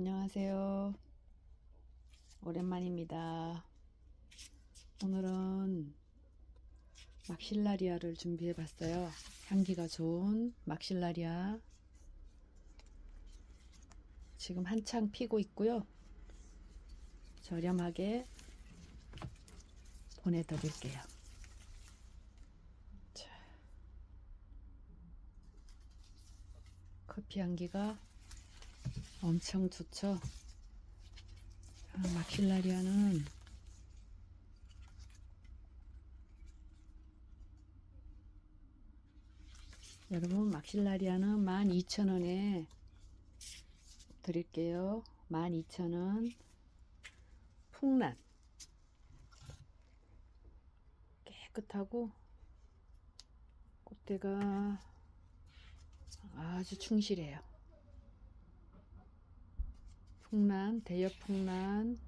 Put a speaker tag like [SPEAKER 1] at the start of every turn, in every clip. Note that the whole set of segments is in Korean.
[SPEAKER 1] 안녕하세요. 오랜만입니다. 오늘은 막실라리아를 준비해 봤어요. 향기가 좋은 막실라리아. 지금 한창 피고 있고요. 저렴하게 보내드릴게요. 자, 커피 향기가 엄청 좋죠. 아, 마킬라리아는 여러분 막실라리아는 12,000원에 드릴게요. 12,000원 풍란 깨끗하고 꽃대가 아주 충실해요. 풍란, 대엽 풍란.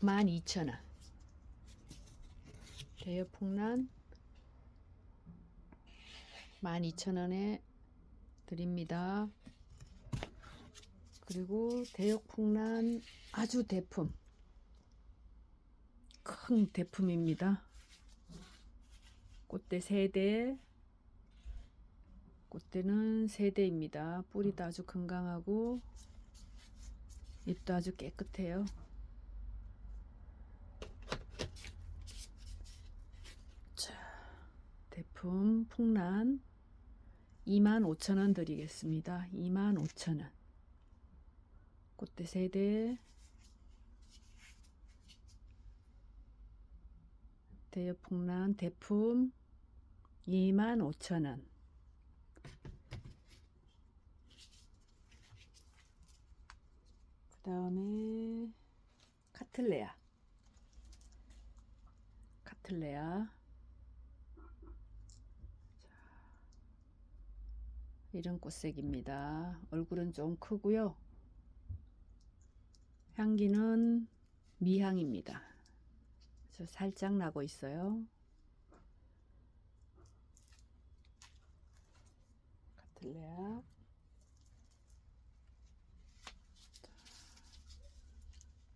[SPEAKER 1] 12,000원. 대엽 풍란. 12,000원에 드립니다. 그리고 대엽 풍란 아주 대품. 큰 대품입니다. 꽃대 3대 꽃대는 3대입니다. 뿌리도 아주 건강하고 잎도 아주 깨끗해요. 자, 대품 풍란 25,000원 드리겠습니다. 25,000원. 꽃대 3대 대엽 풍란 대품 25,000원. 다음에 카틀레아. 카틀레아. 이런 꽃색입니다. 얼굴은 좀 크고요. 향기는 미향입니다. 저 살짝 나고 있어요. 카틀레아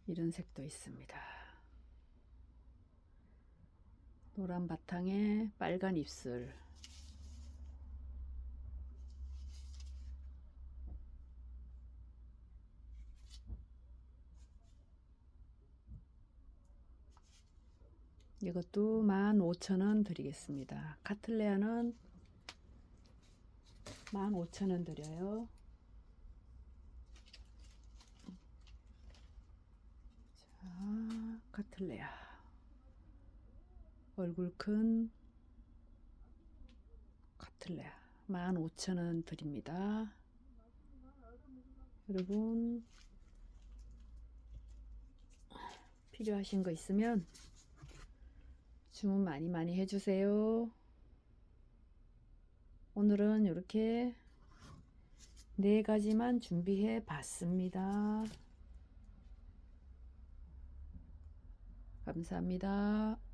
[SPEAKER 1] 이런 색도 있습니다. 노란 바탕에 빨간 입술. 이것도 15,000원 드리겠습니다. 카틀레아는 15,000원 드려요. 자, 카틀레아. 얼굴 큰 카틀레아. 15,000원 드립니다. 여러분, 필요하신 거 있으면 주문 많이 많이 해주세요. 오늘은 이렇게 네 가지만 준비해 봤습니다. 감사합니다.